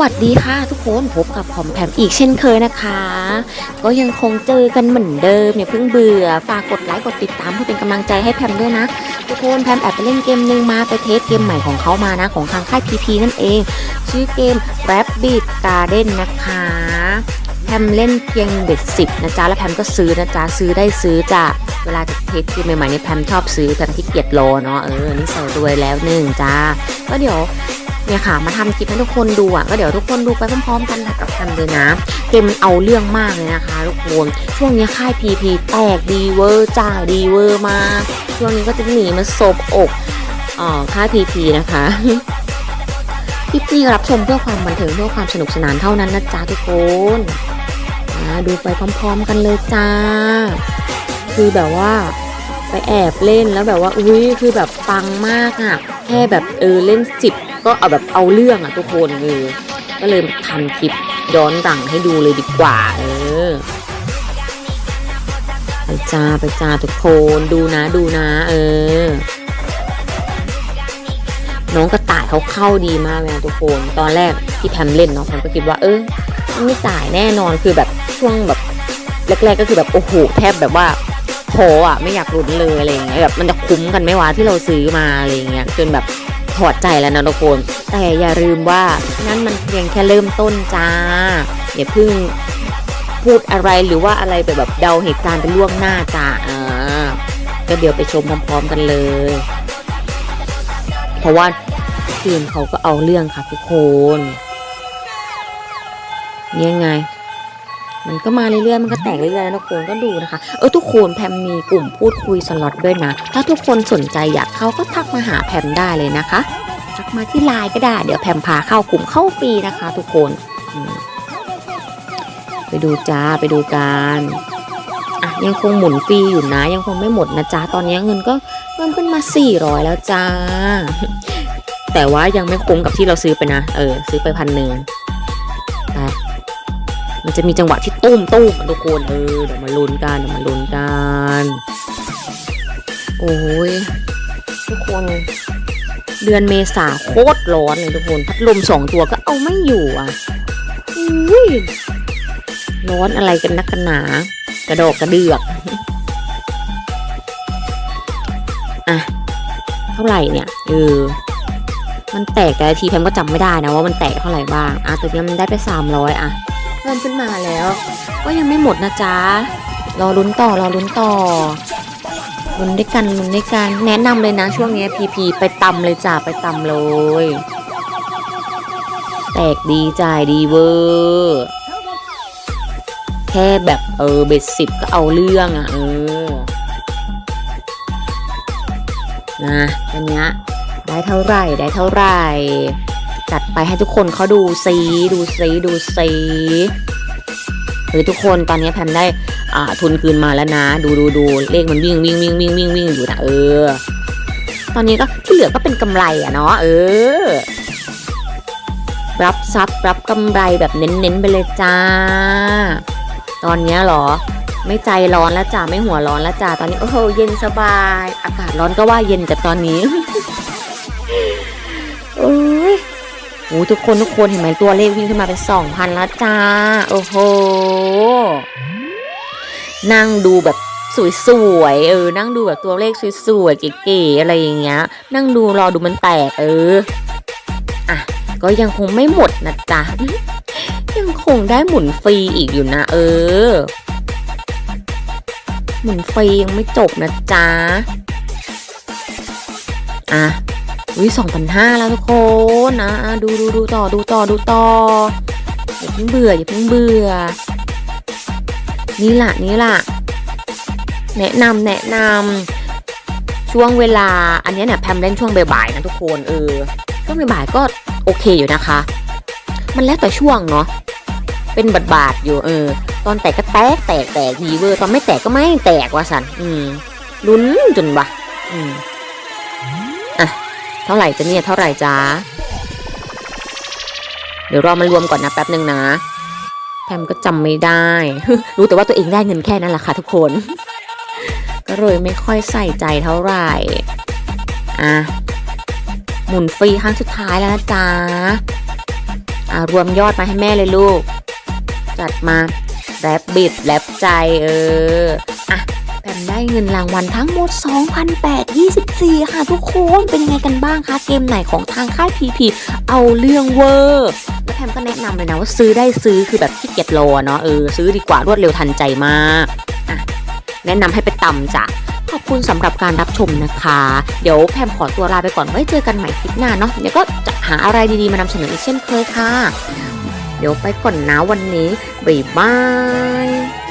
วัสดีค่ะทุกคนพบกับผมแพมอีกเช่นเคยนะคะ ก็ยังคงเจอกันเหมือนเดิมอย่าเพิ่งเบื่อฝากกดไลค์กดติดตามเพื่อเป็นกำลังใจให้แพมด้วยนะ ทุกคนแพมแอบไปเล่นเกมหนึ่งมาไปเทสเกมใหม่ของเขามานะของทางค่าย PP นั่นเอง ชื่อเกม Rabbit Garden นะคะแพมเล่นเพียงเบ็ดสิบนะจ๊ะแล้วแพมก็ซื้อนะจ๊ะซื้อได้ซื้อจ้ะเวลาเทสเกมใหม่ๆเนี่ยแพมชอบซื้อกันที่เกียจรอเนาะเออนี่ใส่รวยแล้วหนึ่งจ้าก็เดี๋ยว เนี่ยค่ะ มาทำคลิปให้ทุกคนดูอะก็เดี๋ยวทุกคนดูไปพร้อมๆกันกับกันเลยนะเกมมันเอาเรื่องมากเลยนะคะทุกคนช่วงนี้ค่าย PP แตกดีเวอร์จ้าดีเวอร์มากช่วงนี้ก็จะหนีมาซบอกออค่าย PP นะคะพี่ๆรับชมเพื่อความบันเทิงเพื่อความสนุกสนานเท่านั้นนะจ๊ะทุกคนดูไปพร้อม ๆ กันเลยจ้า คือแบบว่า ไปแอบเล่นแล้วแบบว่าอุ้ยคือแบบปังมากอะ่ะแค่แบบเออเล่นสิบก็เอาแบบเอาเรื่องอะ่ะทุกคนเออก็เลยทำคลิปย้อนหลังให้ดูเลยดีกว่า เออไปจ้าไปจ้าทุกคนดูนะดูนะ เออ น้องกระต่ายเขาเข้าดีมากเลยทุกคนตอนแรกที่แพมเล่นเนาะแพมก็คิดว่า เออไม่จ่ายแน่นอนคือแบบช่วงแบบแรกๆก็คือแบบโอ้โหแทบแบบว่า พออะไม่อยากลุ้นเลยอะไรเงี้ยแบบมันจะคุ้มกันไหมวะที่เราซื้อมาอะไรเงี้ยจนแบบถอดใจแล้วนะทุกคนแต่อย่าลืมว่านั่นมันเพียงแค่เริ่มต้นจ้าอย่าเพิ่งพูดอะไรหรือว่าอะไรไปแบบเดาเหตุการณ์ไปล่วงหน้าจ้าอ่าก็เดี๋ยวไปชมพร้อมๆกันเลย เพราะว่าทีมเขาก็เอาเรื่องค่ะทุกคนเนี่ไง มันก็มาเรื่อยๆ มันก็แตกเรื่อยๆนะทุกคนก็ดูนะคะ เออทุกคนแพมมีกลุ่มพูดคุยสล็อตด้วยนะ ถ้าทุกคนสนใจอยากเข้าก็ทักมาหาแพมได้เลยนะคะ ทักมาที่ไลน์ก็ได้ เดี๋ยวแพมพาเข้ากลุ่มเข้าฟรีนะคะ ทุกคนไปดูจ้าไปดูกันอะยังคงหมุนฟรีอยู่นะ ยังคงไม่หมดนะจ๊ะตอนนี้เงินก็เพิ่มขึ้นมา 400 แล้วจ้า แต่ว่ายังไม่คุ้มกับที่เราซื้อไปนะ เออ ซื้อไปพันหนึ่งไป มันจะมีจังหวะที่ตุ้มตุ้มอะทุกคนเออเดี๋ยวมาลุ้นกันเดี๋ยวมาลุ้นกันโอ้ยทุกคน เดือนเมษาโคตรร้อนเลยทุกคนพัดลมสองตัวก็เอาไม่อยู่อะอุ้ยร้อนอะไรกันนักกันหนากระดกกระเดือกอะเท่าไหร่เนี่ยเออมันแตกแต่ละทีแพมก็จำไม่ได้นะว่ามันแตกเท่าไหร่บ้างอะตัวนี้มันได้ไปสามร้อยอะ เพิ่มขึ้นมาแล้ว ก็ยังไม่หมดนะจ๊ะ รอลุ้นต่อรอลุ้นต่อลุ้นด้วยกันลุ้นด้วยกันแนะนำเลยนะช่วงนี้พีพีไปตำเลยจ้ะไปตำเลย แตกดีจ่ายดีเวอร์แค่แบบเออเบ็ดสิบก็เอาเรื่องอะเออนะอันเนี้ยได้เท่าไหร่ได้เท่าไหร่ จัดไปให้ทุกคนเขาดูซีดูซีดูซีหรือทุกคนตอนนี้แพมได้อ่าทุนคืนมาแล้วนะ ดูดูดูเลขมันวิ่งวิ่งวิ่งวิ่งวิ่งวิ่งอยู่นะเออ ตอนนี้ก็ที่เหลือก็เป็นกำไรอะเนาะเออ รับทรัพย์รับกำไรแบบเน้นๆไปเลยจ้า ตอนนี้เหรอไม่ใจร้อนแล้วจ้าไม่หัวร้อนแล้วจ้าตอนนี้โอ้โหเย็นสบาย อากาศร้อนก็ว่าเย็นแต่ตอนนี้ โอ้ทุกคนทุกคนเห็นไหมตัวเลขวิ่งขึ้นมาเป็นสองพันแล้วจ้า โอ้โห นั่งดูแบบสวยๆเออ นั่งดูแบบตัวเลขสวยๆเก๋ๆอะไรอย่างเงี้ย นั่งดูรอดูมันแตก เออ อะ ก็ยังคงไม่หมดนะจ๊ะ ยังคงได้หมุนฟรีอีกอยู่นะ เออ หมุนฟรียังไม่จบนะจ๊ะ อะ วิสองพันห้าแล้วทุกคนนะดูดูดูต่อดูต่อดูต่ออย่าเพิ่งเบื่ออย่าเพิ่งเบื่อ นี่ล่ะนี่ล่ะ แนะนำแนะนำช่วงเวลาอันนี้เนี่ยแพมเล่นช่วงบ่ายๆนะทุกคนเออช่วงบ่ายๆก็โอเคอยู่นะคะ มันแล้วแต่ช่วงเนาะเป็นบาดบาดๆอยู่เออ ตอนแตกก็แตกแตกแตกดีเวอร์ตอนไม่แตกก็ไม่แตกว่าสันอืมลุ้นจนวะอืม เท่าไหร่จะเนี่ยเท่าไหร่จ้าเดี๋ยวรอมารวมก่อนนะแป๊บหนึ่งนะ แพมก็จำไม่ได้ รู้แต่ว่าตัวเองได้เงินแค่นั้นแหละค่ะทุกคน ก็เลยไม่ค่อยใส่ใจเท่าไหร่ อะ หมุนฟรีครั้งสุดท้ายแล้วนะจ๊ะอ่ารวมยอดมาให้แม่เลยลูก จัดมาแรปบิดแรปใจเออ อะแพมได้เงินรางวัลทั้งหมด 2,824 ค่ะทุกคน เป็นยังไงกันบ้างคะ เกมไหนของทางค่ายพีพีเอาเรื่องเวอร์แล้วแพมก็แนะนำเลยนะว่าซื้อได้ซื้อคือแบบขี้เกียจรอเนาะเออซื้อดีกว่ารวดเร็วทันใจมากอะแนะนำให้ไปตำจ้ะขอบคุณสำหรับการรับชมนะคะ เดี๋ยวแพมขอตัวลาไปก่อนไว้เจอกันใหม่คลิปหน้าเนาะเดี๋ยวก็จะหาอะไรดีๆมานำเสนออีกเช่นเคยค่ะ เดี๋ยวไปก่อนนะวันนี้บ๊ายบาย